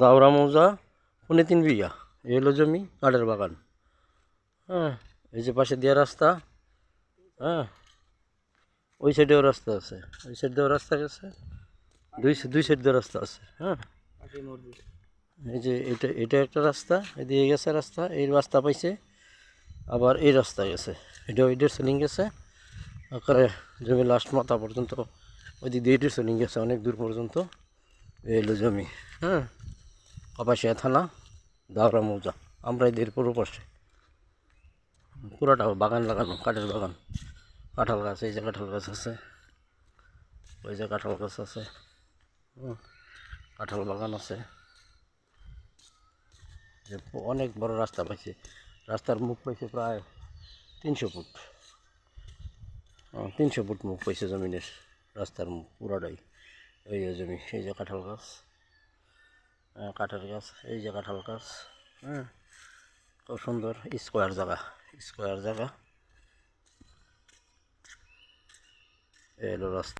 দাওরা মৌজা, পনে তিন বিঘা। এই হলো জমি, কাঠের বাগান। হ্যাঁ এই যে পাশে দেওয়া রাস্তা হ্যাঁ ওই সাইডেও রাস্তা আছে। ওই সাইড দিয়েও রাস্তা গেছে, দুই দুই সাইড দিয়ে রাস্তা আছে হ্যাঁ। এই যে এটা এটা একটা রাস্তা, এদিকে গেছে রাস্তা, এই রাস্তা পাইছে, আবার এই রাস্তা গেছে। এটা ওইটার সেলিং গেছে, আকারে জমি লাস্ট মাথা পর্যন্ত ওই দিক দিয়ে এটার সেলিং গেছে, অনেক দূর পর্যন্ত। এই হলো জমি হ্যাঁ? কাপাসিয়া থানা দাওরা মৌজা। আমরা এদের পুরো পাশে। পুরোটা বাগান লাগানো, কাঠের বাগান। কাঁঠাল গাছ, এই যে কাঁঠাল গাছ আছে। ওই যে কাঁঠাল গাছ আছে। কাঁঠাল বাগান আছে। অনেক বড় রাস্তা পাইছে। রাস্তার মুখ পাইছে প্রায় তিনশো ফুট। তিনশো ফুট মুখ পাইছে জমিনের রাস্তার মুখ, পুরাটাই। এই যে জমি এই যে কাঁঠাল গাছ। হ্যাঁ, কাঁঠাল গাছ এই যে কাঁঠাল গাছ। হ্যাঁ খুব সুন্দর স্কোয়ার জায়গা স্কোয়ার জায়গা। এই হলো রাস্তা।